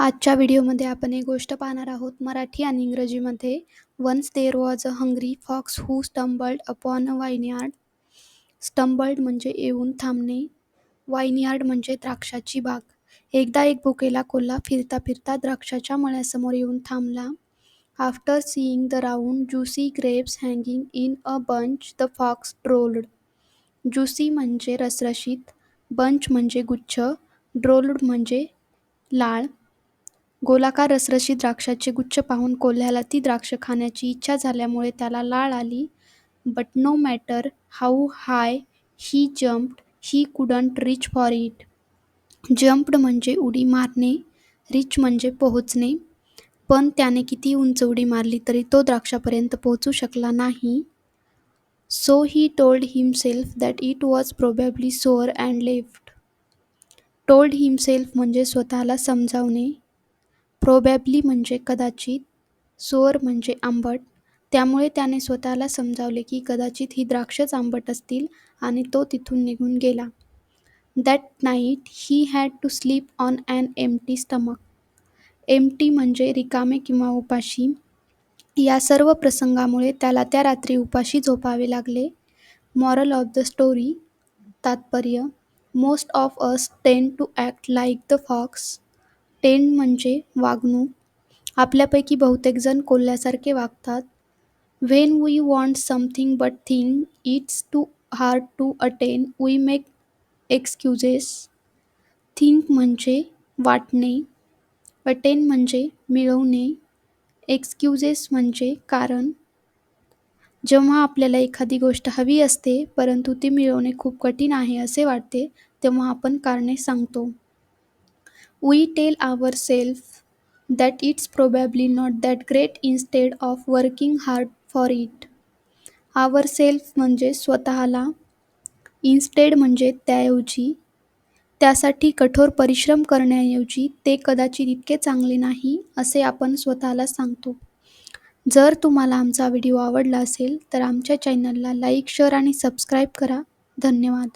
आजच्या व्हिडिओमध्ये आपण एक गोष्ट पाहणार आहोत. मराठी आणि इंग्रजीमध्ये once there was a hungry fox who stumbled upon a vineyard stumbled म्हणजे येऊन थांबणे. वाईनयार्ड म्हणजे द्राक्षाची बाग. एकदा एक भुकेला कोल्हा फिरता फिरता द्राक्षाच्या मळ्यासमोर येऊन थांबला. After seeing the round juicy grapes hanging in a bunch the fox drooled juicy म्हणजे रसरशीत. बंच म्हणजे गुच्छ. ड्रोल्ड म्हणजे लाळ. गोलाकार रसरशीत द्राक्षाचे गुच्छ पाहून कोल्ह्याला ती द्राक्ष खाण्याची इच्छा झाल्यामुळे त्याला लाळ आली. But no matter how high he jumped he couldn't reach for it. Jumped म्हणजे उडी मारणे, रिच म्हणजे पोहोचणे. पण त्याने किती उंच उडी मारली तरी तो द्राक्षापर्यंत पोहोचू शकला नाही. So he told himself that it was probably sour and left. Told himself म्हणजे स्वतःला समजावणे. प्रोबॅबली म्हणजे कदाचित, सोअर म्हणजे आंबट. त्यामुळे त्याने स्वतःला समजावले की कदाचित ही द्राक्षच आंबट असतील आणि तो तिथून निघून गेला. That night he had to sleep on an empty stomach. Empty म्हणजे रिकामे किंवा उपाशी. या सर्व प्रसंगामुळे त्याला त्या रात्री उपाशी झोपावे लागले. मॉरल ऑफ द स्टोरी तात्पर्य most of us tend to act like the fox. Tend म्हणजे वागणूक. आपल्यापैकी बहुतेकजण कोल्ह्यासारखे वागतात. When we want something but think it's too hard to attain we make excuses. Think म्हणजे वाटणे, अटेन म्हणजे मिळवणे, एक्सक्युजेस म्हणजे कारण. जेव्हा आपल्याला एखादी गोष्ट हवी असते परंतु ती मिळवणे खूप कठीण आहे असे वाटते तेव्हा आपण कारणे सांगतो. We tell ourselves that it's probably not that great instead of working hard for it. Ourselves म्हणजे स्वतःला, इन्स्टेड म्हणजे त्याऐवजी, त्यासाठी कठोर परिश्रम करण्याऐवजी ते कदाचित इतके चांगले नाही असे आपण स्वतःला सांगतो. जर तुम्हाला आमचा व्हिडिओ आवडला असेल तर आमच्या चॅनलला लाईक, शेअर आणि सबस्क्राईब करा. धन्यवाद.